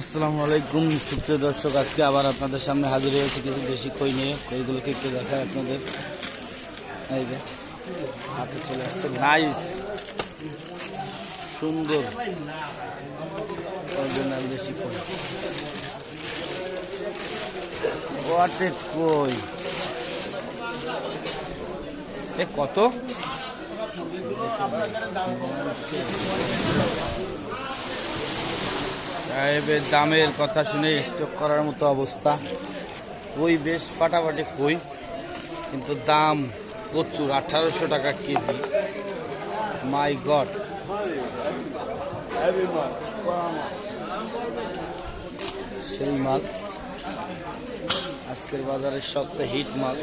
আসসালামু আলাইকুম, সুপ্রিয় দর্শক, আজকে আবার আপনাদের সামনে হাজির হয়েছে কিছু দেশি কই নিয়ে। কইগুলোকে একটু দেখায় আপনাদের। এই যে, হাতে চলে আসছে। নাইস সুন্দর। দেশি কই ওয়াটে কই এ কত? সাহেবের দামের কথা শুনে স্টক করার মতো অবস্থা। কই বেশ ফাটাফাটি কই, কিন্তু দাম প্রচুর, আঠারোশো টাকা কেজি। মাই গড সেই মাল, আজকের বাজারের সবচেয়ে হিট মাল।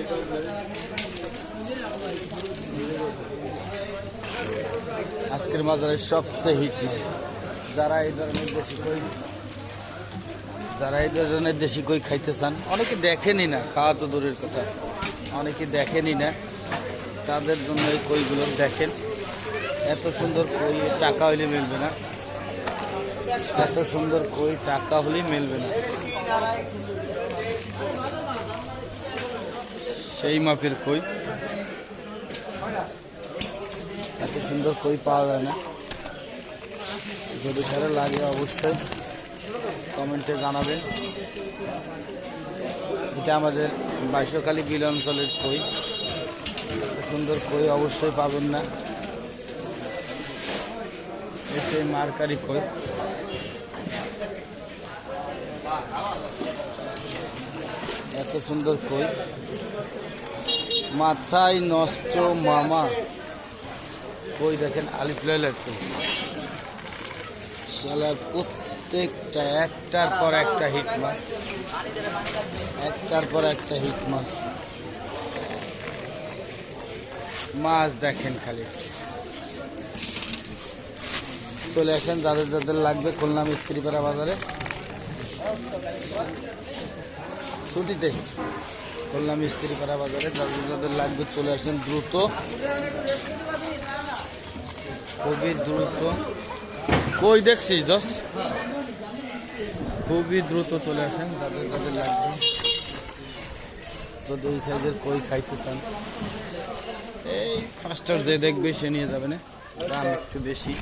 আজকের বাজারের সবচেয়ে হিট মাল। যারা এই ধরনের দেশি কই, যারা এই ধরনের দেশি কই খাইতে চান, অনেকে দেখেনি না, খাওয়া তো দূরের কথা, অনেকে দেখেনি না, তাদের জন্য এই কইগুলো দেখেন। এত সুন্দর কই, টাকা হইলে মিলবে না। এত সুন্দর কই, টাকা হলেই মিলবে না। সেই মাপের কই। এত সুন্দর কই পাওয়া যায় না। যদি কারও লাগে অবশ্যই কমেন্টে জানাবেন। এটা আমাদের বাইশকালী বিল অঞ্চলের কই। সুন্দর কই অবশ্যই পাবেন না। এতে মারকারি কই। এত সুন্দর কই। মাথায় নষ্ট মামা। কই দেখেন, আলিফ লাইলার কই। শালার প্রত্যেকটা, একটার পর একটা হিট মাছ। একটার পর একটা হিট মাছ। মাছ দেখেন খালি। চলে আসেন, যাদের যাদের লাগবে খুলনা মিস্ত্রিপাড়া বাজারে। ছুটিতে খুলনা মিস্ত্রিপাড়া বাজারে, যাদের যাদের লাগবে চলে আসেন দ্রুত। খুবই দ্রুত। কই দেখছিস দশ খুবই দ্রুত চলে আসেন, যাদের যাদের লাগবে। যদি এই সাইজের কই খাইতে চান। এই পাঁচটার যে দেখবে, সে নিয়ে যাবে না। দাম একটু বেশি।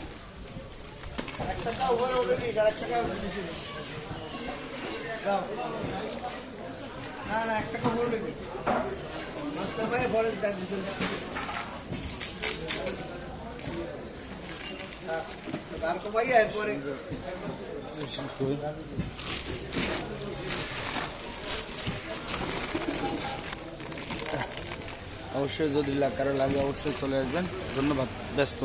না না পরে ডাক কই অবশ্যই যদি কারও লাগে অবশ্যই চলে আসবেন। ধন্যবাদ ব্যস্ত।